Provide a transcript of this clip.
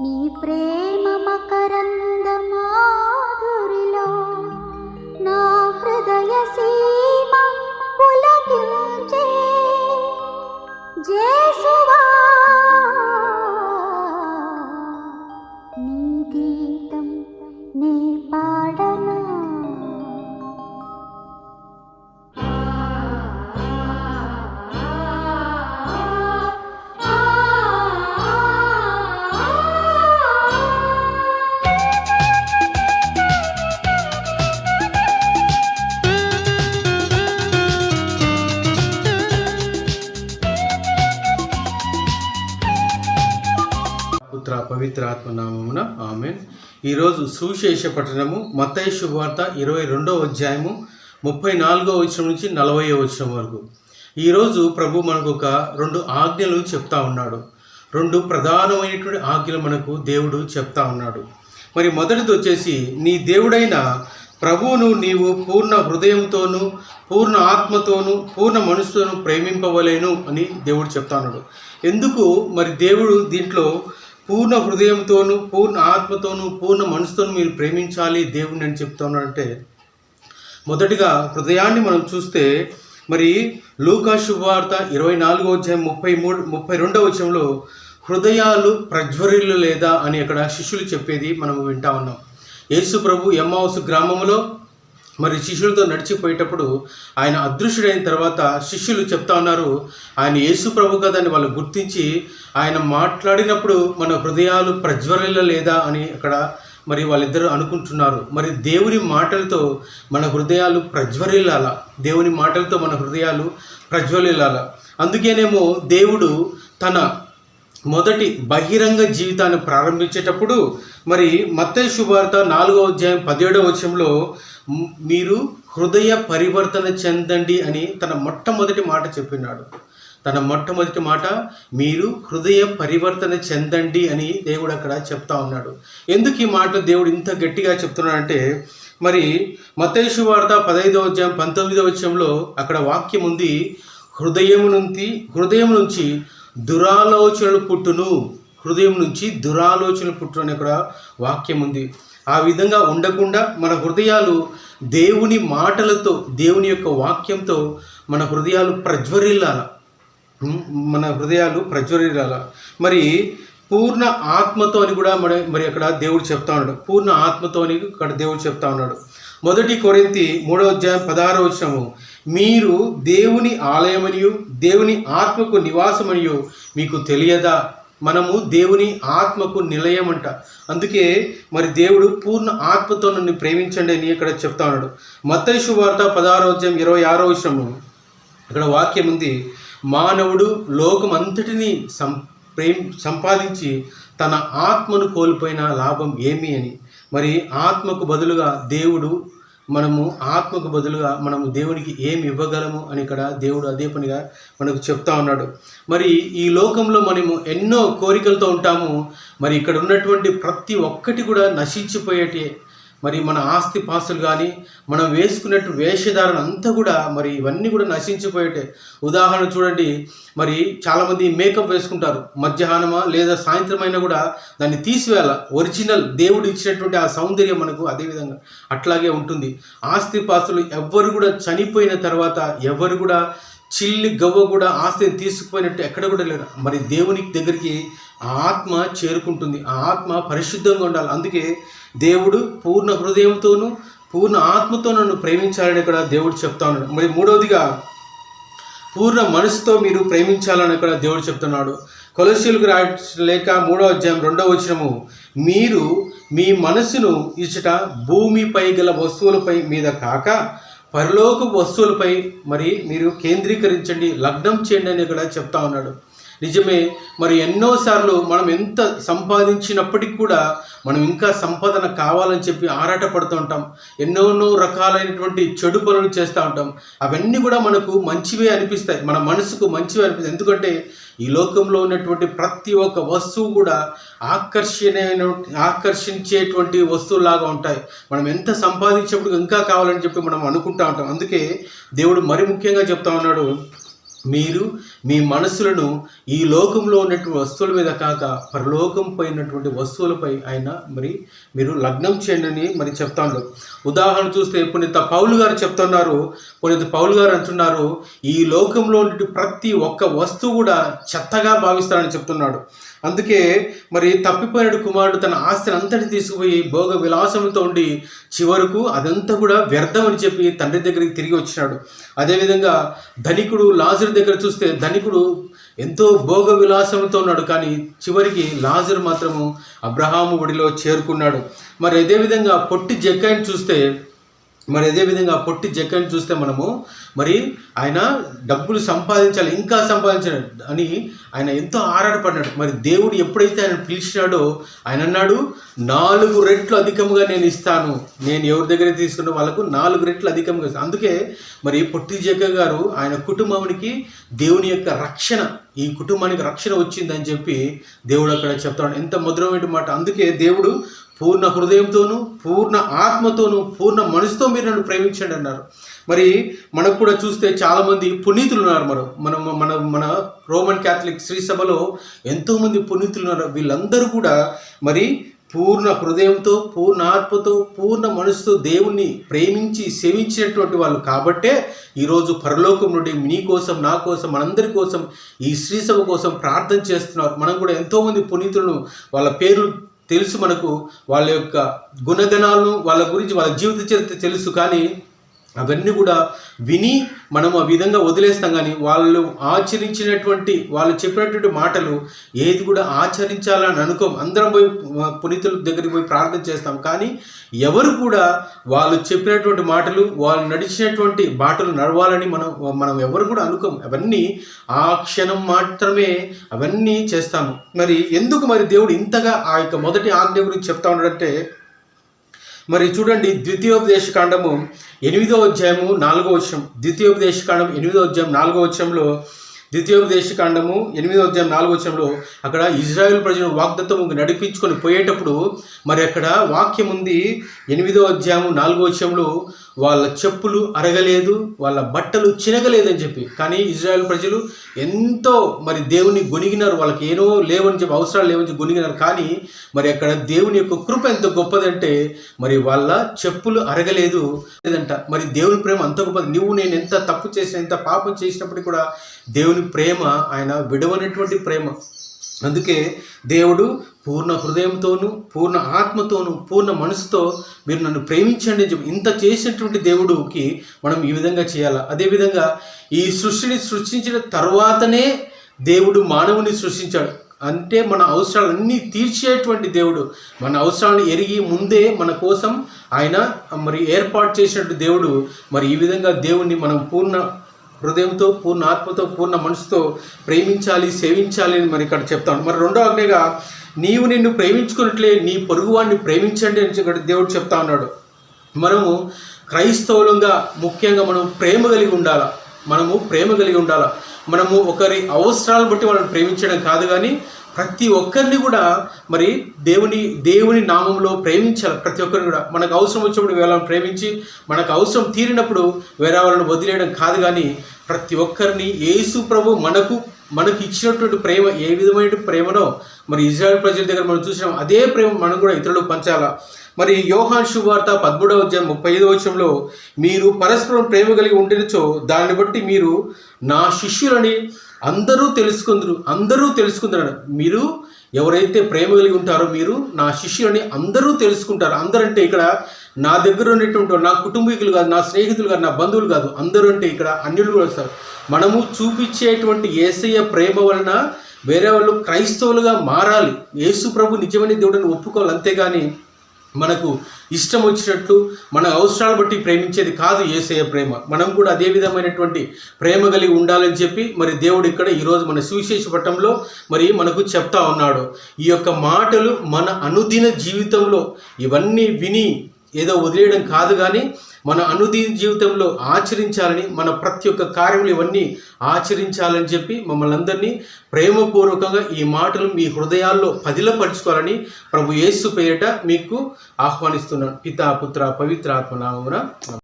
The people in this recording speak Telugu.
నీ ప్రేమ మకరం పవిత్రాత్మ నామమున ఆమెన్. ఈరోజు సువిశేష పట్టణము మత్తయి శుభవార్త ఇరవై రెండవ అధ్యాయము ముప్పై నాలుగో వచనం నుంచి నలభై వచనం వరకు. ఈరోజు ప్రభు మనకు ఒక రెండు ఆజ్ఞలు చెప్తా ఉన్నాడు. రెండు ప్రధానమైనటువంటి ఆజ్ఞలు మనకు దేవుడు చెప్తా ఉన్నాడు. మరి మొదటిది వచ్చేసి నీ దేవుడైన ప్రభువును నీవు పూర్ణ హృదయంతోనూ పూర్ణ ఆత్మతోనూ పూర్ణ మనసుతోనూ ప్రేమింపవలేను అని దేవుడు చెప్తా ఉన్నాడు. ఎందుకు? మరి దేవుడు దీంట్లో పూర్ణ హృదయంతోనూ పూర్ణ ఆత్మతోనూ పూర్ణ మనసుతోనూ మీరు ప్రేమించాలి దేవుణ్ణి అని చెప్తున్నాడంటే మొదటిగా హృదయాన్ని మనం చూస్తే మరి లూకా శుభవార్త ఇరవై నాలుగో అధ్యాయం ముప్పై మూడు ముప్పై రెండవ విషయంలో హృదయాలు ప్రజ్వరిల్లు లేదా అని అక్కడ శిష్యులు చెప్పేది మనం వింటా ఉన్నాం. యేసు ప్రభు ఎమ్మావసు గ్రామంలో మరి శిష్యులతో నడిచిపోయేటప్పుడు ఆయన అదృశ్యుడైన తర్వాత శిష్యులు చెప్తా ఉన్నారు ఆయన యేసు ప్రభు కదని అని వాళ్ళు గుర్తించి ఆయన మాట్లాడినప్పుడు మన హృదయాలు ప్రజ్వరిల్ల లేదా అని అక్కడ మరి వాళ్ళిద్దరూ అనుకుంటున్నారు. మరి దేవుని మాటలతో మన హృదయాలు ప్రజ్వరిల్లాల దేవుని మాటలతో మన హృదయాలు ప్రజ్వలిల్లాల. అందుకేనేమో దేవుడు తన మొదటి బహిరంగ జీవితాన్ని ప్రారంభించేటప్పుడు మరి మత్తయ్య శుభార్త నాలుగో అధ్యాయం పదిహేడవ వచనంలో మీరు హృదయ పరివర్తన చెందండి అని తన మొట్టమొదటి మాట చెప్పినాడు. తన మొట్టమొదటి మాట మీరు హృదయ పరివర్తన చెందండి అని దేవుడు అక్కడ చెప్తా ఉన్నాడు. ఎందుకు ఈ మాట దేవుడు ఇంత గట్టిగా చెప్తున్నాడంటే మరి మతేషు వార్త పదహైదవ అధ్యాయం పంతొమ్మిదవ వచనంలో అక్కడ వాక్యం ఉంది హృదయం నుంచి హృదయం నుంచి దురాలోచనలు పుట్టును. హృదయం నుంచి దురాలోచనలు పుట్టును అనే కూడా వాక్యం ఉంది. ఆ విధంగా ఉండకుండా మన హృదయాలు దేవుని మాటలతో దేవుని యొక్క వాక్యంతో మన హృదయాలు ప్రజ్వరిల్లాల. మన హృదయాలు ప్రజ్వరిల్లాల. మరి పూర్ణ ఆత్మతో అని కూడా మరి మరి అక్కడ దేవుడు చెప్తా ఉన్నాడు. పూర్ణ ఆత్మతో అని ఇక్కడ దేవుడు చెప్తా ఉన్నాడు. మొదటి కొరింతి మూడో అధ్యాయం పదహారో వచనము. మీరు దేవుని ఆలయమనియు దేవుని ఆత్మకు నివాసమనియు మీకు తెలియదా? మనము దేవుని ఆత్మకు నిలయమంట. అందుకే మరి దేవుడు పూర్ణ ఆత్మతో నన్ను ప్రేమించండి అని ఇక్కడ చెప్తా ఉన్నాడు. మత్తయి శువార్త పదహారో అధ్యాయం ఇరవై ఆరో వచనము. ఇక్కడ వాక్యం ఉంది మానవుడు లోకం అంతటిని సం ప్రేమ్ సంపాదించి తన ఆత్మను కోల్పోయిన లాభం ఏమి అని? మరి ఆత్మకు బదులుగా దేవుడు మనము ఆత్మకు బదులుగా మనము దేవునికి ఏమి ఇవ్వగలము అని ఇక్కడ దేవుడు అదే పనిగా మనకు చెప్తా ఉన్నాడు. మరి ఈ లోకంలో మనము ఎన్నో కోరికలతో ఉంటాము. మరి ఇక్కడ ఉన్నటువంటి ప్రతి ఒక్కటి కూడా నశించిపోయేటి మరి మన ఆస్తి పాస్తులు కానీ మనం వేసుకున్నట్టు వేషధారణ అంతా కూడా మరి ఇవన్నీ కూడా నశించిపోయేటే. ఉదాహరణ చూడండి మరి చాలామంది మేకప్ వేసుకుంటారు. మధ్యాహ్నమా లేదా సాయంత్రం అయినా కూడా దాన్ని తీసివేయాల. ఒరిజినల్ దేవుడు ఇచ్చినటువంటి ఆ సౌందర్యం మనకు అదేవిధంగా అట్లాగే ఉంటుంది. ఆస్తి పాస్తులు ఎవ్వరు కూడా చనిపోయిన తర్వాత ఎవరు కూడా చిల్లి గవ్వ కూడా ఆస్తిని తీసుకుపోయినట్టు ఎక్కడ కూడా లేరు మరి దేవునికి దగ్గరికి ఆత్మ చేరుకుంటుంది. ఆ ఆత్మ పరిశుద్ధంగా ఉండాలి. అందుకే దేవుడు పూర్ణ హృదయంతోనూ పూర్ణ ఆత్మతో నన్ను ప్రేమించాలని కూడా దేవుడు చెప్తా ఉన్నాడు. మరి మూడవదిగా పూర్ణ మనసుతో మీరు ప్రేమించాలని కూడా దేవుడు చెప్తున్నాడు. కొలసీలకు రా లేక మూడో అధ్యాయం రెండవ వచనము మీరు మీ మనసును ఇచ్చట భూమిపై గల వస్తువులపై మీద కాక పరలోక వస్తువులపై మరి మీరు కేంద్రీకరించండి లగ్నం చేయండి అని ఇక్కడ చెప్తా ఉన్నాడు. నిజమే మరి ఎన్నోసార్లు మనం ఎంత సంపాదించినప్పటికీ కూడా మనం ఇంకా సంపాదన కావాలని చెప్పి ఆరాటపడుతూ ఉంటాం. ఎన్నోన్నో రకాలైనటువంటి చెడు పనులు చేస్తూ ఉంటాం. అవన్నీ కూడా మనకు మంచివే అనిపిస్తాయి. మన మనసుకు మంచివే అనిపిస్తాయి. ఎందుకంటే ఈ లోకంలో ఉన్నటువంటి ప్రతి ఒక్క వస్తువు కూడా ఆకర్షణ ఆకర్షించేటువంటి వస్తువులాగా ఉంటాయి. మనం ఎంత సంపాదించినప్పుడు ఇంకా కావాలని చెప్పి మనం అనుకుంటా ఉంటాం. అందుకే దేవుడు మరి ముఖ్యంగా చెప్తా ఉన్నాడు మీరు మీ మనసులను ఈ లోకంలో ఉన్నటువంటి వస్తువుల మీద కాక పరలోకం పోయినటువంటి వస్తువులపై ఆయన మరి మీరు లగ్నం చేయండి అని మరి చెప్తాను ఉదాహరణ చూస్తే పునీత పౌలు గారు చెప్తున్నారు. పునీత పౌలు గారు అంటున్నారు ఈ లోకంలో ఉన్నటువంటి ప్రతి ఒక్క వస్తువు కూడా చెత్తగా భావిస్తారని చెప్తున్నాడు. అందుకే మరి తప్పిపోయిన కుమారుడు తన ఆస్తిని అంతటి తీసుకుపోయి భోగ విలాసంతో ఉండి చివరకు అదంతా కూడా వ్యర్థం అని చెప్పి తండ్రి దగ్గరికి తిరిగి వచ్చినాడు. అదేవిధంగా ధనికుడు లాజరు దగ్గర చూస్తే ధనికుడు ఎంతో భోగ విలాసంతో ఉన్నాడు. కానీ చివరికి లాజరు మాత్రము అబ్రహాము ఒడిలో చేరుకున్నాడు. మరి అదేవిధంగా పొట్టి జక్కాయిని చూస్తే మరి అదేవిధంగా పొట్టి జక్కని చూస్తే మనము మరి ఆయన డబ్బులు సంపాదించాలి ఇంకా సంపాదించాలి అని ఆయన ఎంతో ఆరాటపడినాడు మరి దేవుడు ఎప్పుడైతే ఆయన పిలిచినాడో ఆయన అన్నాడు నాలుగు రెట్లు అధికంగా నేను ఇస్తాను. నేను ఎవరి దగ్గర తీసుకున్న వాళ్ళకు నాలుగు రెట్లు అధికంగా ఇస్తాను. అందుకే మరి పొట్టి జగ్గ గారు ఆయన కుటుంబానికి దేవుని యొక్క రక్షణ ఈ కుటుంబానికి రక్షణ వచ్చిందని చెప్పి దేవుడు అక్కడ చెప్తాడు ఎంత మధురమైన మాట. అందుకే దేవుడు పూర్ణ హృదయంతోనూ పూర్ణ ఆత్మతోనూ పూర్ణ మనసుతో మీరు నన్ను ప్రేమించండి అన్నారు. మరి మనకు కూడా చూస్తే చాలామంది పునీతులు ఉన్నారు మనం. మనం మన మన రోమన్ క్యాథలిక్ శ్రీ సభలో ఎంతోమంది పునీతులు ఉన్నారు. వీళ్ళందరూ కూడా మరి పూర్ణ హృదయంతో పూర్ణ ఆత్మతో పూర్ణ మనసుతో దేవుణ్ణి ప్రేమించి సేవించినటువంటి వాళ్ళు కాబట్టే ఈరోజు పరలోకం నుండి మీ కోసం నా కోసం మనందరి కోసం ఈ శ్రీసభ కోసం ప్రార్థన చేస్తున్నారు. మనం కూడా ఎంతోమంది పునీతులను వాళ్ళ పేర్లు తెలుసు మనకు వాళ్ళ యొక్క గుణగణాలను వాళ్ళ గురించి వాళ్ళ జీవిత చరిత్ర తెలుసు కానీ అవన్నీ కూడా విని మనం ఆ విధంగా వదిలేస్తాం. కానీ వాళ్ళు ఆచరించినటువంటి వాళ్ళు చెప్పినటువంటి మాటలు ఏది కూడా ఆచరించాలని అనుకోం. అందరం పోయి పునీతుల దగ్గరికి పోయి ప్రార్థన చేస్తాం. కానీ ఎవరు కూడా వాళ్ళు చెప్పినటువంటి మాటలు వాళ్ళు నడిచినటువంటి బాటలు నడవాలని మనం మనం ఎవరు కూడా అనుకోం. అవన్నీ ఆ క్షణం మాత్రమే అవన్నీ చేస్తాము. మరి ఎందుకు మరి దేవుడు ఇంతగా ఆ యొక్క మొదటి ఆజ్ఞ గురించి చెప్తా ఉన్నాడంటే మరి చూడండి ద్వితీయోపదేశ కాండము ఎనిమిదో అధ్యాయము నాలుగో వచ్చం ద్వితీయోపదేశ కాండం ఎనిమిదో అధ్యాయం నాలుగో వచ్చంలో ద్వితీయోపదేశకాండము ఎనిమిదో అధ్యాయం నాలుగో వచ్చంలో అక్కడ ఇజ్రాయెల్ ప్రజలు వాగ్దత్వం నడిపించుకొని పోయేటప్పుడు మరి అక్కడ వాక్యం ఉంది. ఎనిమిదో అధ్యాయము నాలుగో వచ్చంలో వాళ్ళ చెప్పులు అరగలేదు వాళ్ళ బట్టలు చినగలేదని చెప్పి. కానీ ఇజ్రాయెల్ ప్రజలు ఎంతో మరి దేవుని గొనిగినారు వాళ్ళకి ఏనో లేవని చెప్పి అవసరాలు లేవని చెప్పి గొనిగినారు కానీ మరి అక్కడ దేవుని యొక్క కృప ఎంత గొప్పదంటే మరి వాళ్ళ చెప్పులు అరగలేదు లేదంట మరి దేవుని ప్రేమ అంత గొప్పది. నువ్వు నేను ఎంత తప్పు చేసిన ఎంత పాపం చేసినప్పటికీ కూడా దేవుని ప్రేమ ఆయన విడవనటువంటి ప్రేమ. అందుకే దేవుడు పూర్ణ హృదయంతోనూ పూర్ణ ఆత్మతోనూ పూర్ణ మనసుతో మీరు నన్ను ప్రేమించండి అని చెప్పి ఇంత చేసినటువంటి దేవుడికి మనం ఈ విధంగా చేయాలి? అదేవిధంగా ఈ సృష్టిని సృష్టించిన తర్వాతనే దేవుడు మానవుని సృష్టించాడు. అంటే మన అవసరాలన్నీ తీర్చేటువంటి దేవుడు. మన అవసరాలను ఎరిగి ముందే మన కోసం ఆయన మరి ఏర్పాటు చేసినట్టు దేవుడు. మరి ఈ విధంగా దేవుణ్ణి మనం పూర్ణ హృదయంతో పూర్ణ ఆత్మతో పూర్ణ మనసుతో ప్రేమించాలి సేవించాలి అని మరి ఇక్కడ చెప్తాను మరి రెండో ఆజ్ఞగా నీవు నిన్ను ప్రేమించుకున్నట్లే నీ పొరుగువాడిని ప్రేమించండి అని ఇక్కడ దేవుడు చెప్తా ఉన్నాడు. మనము క్రైస్తవులంగా ముఖ్యంగా మనం ప్రేమ కలిగి ఉండాల? మనము ప్రేమ కలిగి ఉండాల? మనము ఒకరి అవసరాలను బట్టి వాళ్ళని ప్రేమించడం కాదు కానీ ప్రతి ఒక్కరిని కూడా మరి దేవుని దేవుని నామంలో ప్రేమించాలి. ప్రతి ఒక్కరిని కూడా. మనకు అవసరం వచ్చినప్పుడు వేళను ప్రేమించి మనకు అవసరం తీరినప్పుడు వేరే వాళ్ళని వదిలేయడం కాదు కానీ ప్రతి ఒక్కరిని యేసు ప్రభు మనకు మనకు ఇచ్చినటువంటి ప్రేమ ఏ విధమైన ప్రేమనో మరి ఇజ్రాయెల్ ప్రజల దగ్గర మనం చూసినాం అదే ప్రేమ మనం కూడా ఇతరులకు పంచాలా? మరి యోహాన్ శుభార్త పదమూడవ అధ్యాయం ముప్పై ఐదు వచ్చంలో మీరు పరస్పరం ప్రేమ కలిగి ఉండినచో దాన్ని బట్టి మీరు నా శిష్యులని అందరూ తెలుసుకుందరు అందరూ తెలుసుకుందరు మీరు ఎవరైతే ప్రేమ కలిగి ఉంటారో మీరు నా శిష్యులని అందరూ తెలుసుకుంటారు. అందరంటే ఇక్కడ నా దగ్గర ఉన్నటువంటి నా కుటుంబీకులు కాదు నా స్నేహితులు కాదు నా బంధువులు కాదు అందరూ అంటే ఇక్కడ అన్యులు కూడా వస్తారు. మనము చూపించేటువంటి ఏసయ్య ప్రేమ వలన వేరే వాళ్ళు క్రైస్తవులుగా మారాలి. యేసు ప్రభు నిజమైన దేవుడిని ఒప్పుకోవాలి. అంతేగాని మనకు ఇష్టం వచ్చినట్లు మన అవసరాలు బట్టి ప్రేమించేది కాదు ఏసయ ప్రేమ. మనం కూడా అదే విధమైనటువంటి ప్రేమ కలిగి ఉండాలని చెప్పి మరి దేవుడు ఇక్కడ ఈరోజు మన సువిశేష పట్టంలో మరి మనకు చెప్తా ఉన్నాడు. ఈ యొక్క మాటలు మన అనుదిన జీవితంలో ఇవన్నీ విని ఏదో వదిలేయడం కాదు కానీ మన అనుదిన జీవితంలో ఆచరించాలని మన ప్రతి ఒక్క కార్యములు ఇవన్నీ ఆచరించాలని చెప్పి మమ్మల్ని అందరినీ ప్రేమపూర్వకంగా ఈ మాటలు మీ హృదయాల్లో పదిలపరుచుకోవాలని ప్రభు యేసు పేరిట మీకు ఆహ్వానిస్తున్నాను. పితా పుత్ర పవిత్ర ఆత్మ